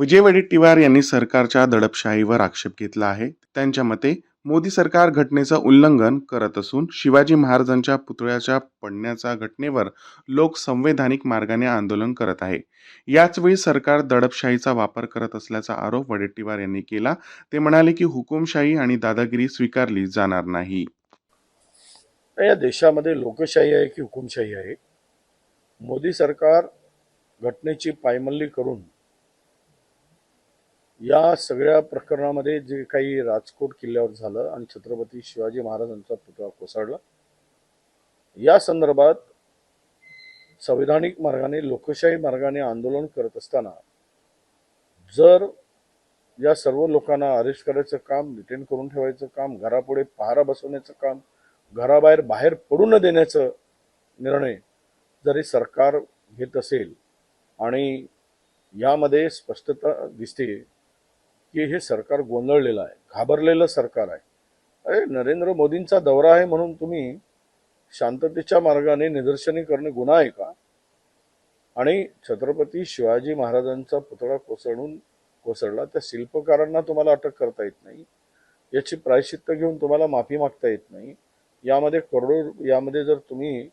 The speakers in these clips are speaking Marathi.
विजय वडेट्टीवार यांनी सरकारच्या दडपशाहीवर आक्षेप घेतला आहे. त्यांच्या मते मोदी सरकार घटनेचं उल्लंघन करत असून शिवाजी महाराजांच्या पुतळ्याच्या पडण्याच्या घटनेवर लोक संवैधानिक मार्गाने आंदोलन करत आहे. याचवेळी सरकार दडपशाहीचा वापर करत असल्याचा आरोप वडेट्टीवार यांनी केला. ते म्हणाले की हुकुमशाही आणि दादागिरी स्वीकारली जाणार नाही. या देशामध्ये लोकशाही आहे की हुकुमशाही आहे? मोदी सरकार घटनेची पायमल्ली करून या सगळ्या प्रकरणामध्ये जे काही राजकोट किल्ल्यावर झालं आणि छत्रपती शिवाजी महाराजांचा पुतळा कोसळला या संदर्भात संविधानिक मार्गाने लोकशाही मार्गाने आंदोलन करत असताना जर या सर्व लोकांना अरेस्ट करायचं काम डिटेन करून ठेवायचं काम घरापुढे पहारा बसवण्याचं काम घराबाहेर बाहेर पडू न देण्याचं निर्णय जरी सरकार घेत असेल आणि यामध्ये स्पष्टता दिसते की हे सरकार गोंधळलेलं आहे घाबरलेलं सरकार आहे. अरे नरेंद्र मोदींचा दौरा आहे म्हणून तुम्ही शांततेच्या मार्गाने निदर्शने करणे गुन्हा आहे का? आणि छत्रपती शिवाजी महाराजांचा पुतळा कोसळून कोसळला त्या शिल्पकारांना तुम्हाला अटक करता येत नाही याची प्रायश्चित्त घेऊन तुम्हाला माफी मागता येत नाही. यामध्ये करोडो यामध्ये जर तुम्ही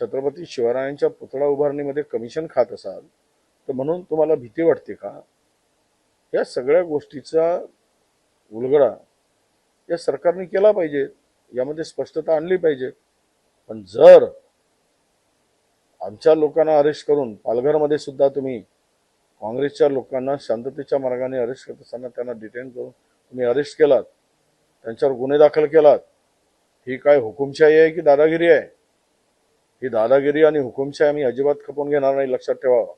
छत्रपती शिवरायांच्या पुतळा उभारणीमध्ये कमिशन खात असाल तर म्हणून तुम्हाला भीती वाटते का? या सगळ्या गोष्टीचा उलगडा या सरकारने केला पाहिजे यामध्ये स्पष्टता आणली पाहिजे. पण जर आमच्या लोकांना अरेस्ट करून पालघरमध्ये सुद्धा तुम्ही काँग्रेसच्या लोकांना शांततेच्या मार्गाने अरेस्ट करत असताना त्यांना डिटेन करून तुम्ही अरेस्ट केलात त्यांच्यावर गुन्हे दाखल केलात ही काय हुकुमशाही आहे की दादागिरी आहे? ही दादागिरी आणि हुकुमशाही आम्ही अजिबात खपवून घेणार नाही लक्षात ठेवावं